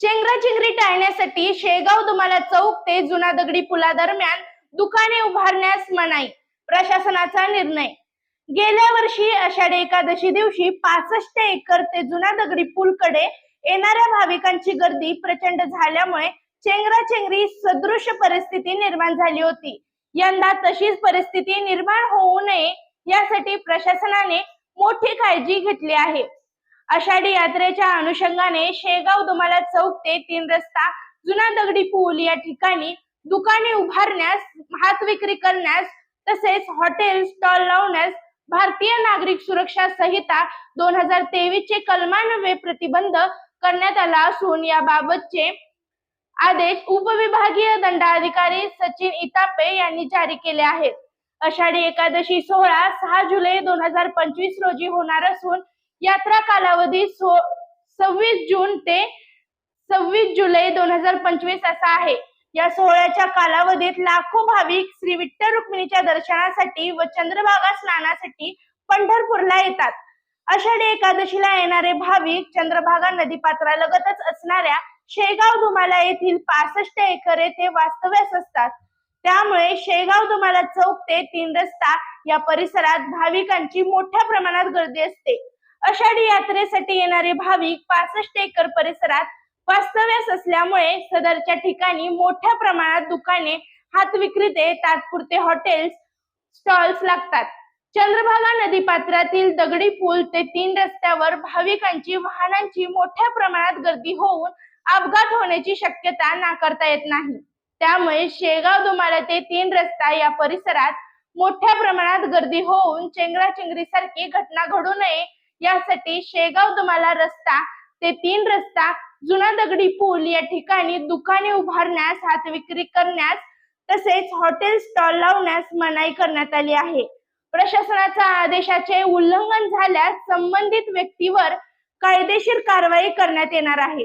चेंगराचेंगरी टाळण्यासाठी शेगाव दुमाला चौक ते जुना दगडी पुलादरम्यान दुकाने उभारण्यास मनाई प्रशासनाचा निर्णय. गेल्या वर्षी आषाढी एकादशी दिवशी पासष्ट एकर ते जुना दगडी पूल कडे येणाऱ्या भाविकांची गर्दी प्रचंड झाल्यामुळे चेंगराचेंगरी सदृश परिस्थिती निर्माण झाली होती. यंदा तशीच परिस्थिती निर्माण होऊ नये यासाठी प्रशासनाने मोठी काळजी घेतली आहे. आषाढी यात्रेच्या अनुषंगाने शेगाव दुमाला चौक ते तीन रस्ता जुना दगडी पूल या ठिकाणी दुकाने उभारण्यास हात विक्री करण्यास तसेच हॉटेल स्टॉल लावण्यास भारतीय नागरिक सुरक्षा संहिता दोन हजार तेवीस चे कलमानवे प्रतिबंध करण्यात आला असून याबाबतचे आदेश उपविभागीय दंडाधिकारी सचिन इतापे यांनी जारी केले आहेत. आषाढी एकादशी सोहळा सहा जुलै दोन हजार पंचवीस रोजी होणार असून यात्रा कालावधी सो सव्वीस जून ते सव्वीस जुलै दोन हजार पंचवीस असा आहे. या सोहळ्याच्या कालावधीत लाखो भाविक श्री विठ्ठल रुक्मिणीच्या दर्शनासाठी व चंद्रभागा स्नानासाठी पंढरपूरला येतात. आषाढी एकादशीला येणारे भाविक चंद्रभागा नदीपात्रालगतच असणाऱ्या शेगाव दुमाला येथील पासष्ट एकर येथे वास्तव्यास असतात. त्यामुळे शेगाव दुमाला चौक ते तीन रस्ता या परिसरात भाविकांची मोठ्या प्रमाणात गर्दी असते. आषाढी यात्रेसाठी येणारे भाविक पासष्ट एकर परिसरात वास्तव्यास असल्यामुळे सदरच्या ठिकाणी मोठ्या प्रमाणात दुकाने हात विक्रीते तात्पुरते हॉटेल्स स्टॉल्स लागतात. चंद्रभागा नदीपात्रातील दगडी पूल ते तीन रस्त्यावर भाविकांची वाहनांची मोठ्या प्रमाणात गर्दी होऊन अपघात होण्याची शक्यता नाकारता येत नाही. त्यामुळे शेगाव दुमाला ते तीन रस्ता या परिसरात मोठ्या प्रमाणात गर्दी होऊन चेंगराचेंगरी सारखी घटना घडू नये यासाठी शेगाव दुमाला रस्ता ते तीन रस्ता जुना दगडी पूल या ठिकाणी दुकाने उभारण्यास हात विक्री करण्यास तसेच हॉटेल स्टॉल लावण्यास मनाई करण्यात आली आहे. प्रशासनाच्या आदेशाचे उल्लंघन झाल्यास संबंधित व्यक्तीवर कायदेशीर कारवाई करण्यात येणार आहे.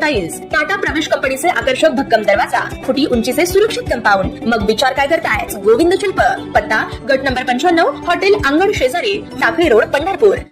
टाइल्स टाटा प्रवेश कंपनीचे आकर्षक भक्कम दरवाजा फुटी उंचीचे सुरक्षित कंपाऊंड. मग विचार काय करताय गोविंद शिल्प पत्ता गट नंबर पंच्याण्णव हॉटेल अंगण शेजारी टाकळी रोड पंढरपूर.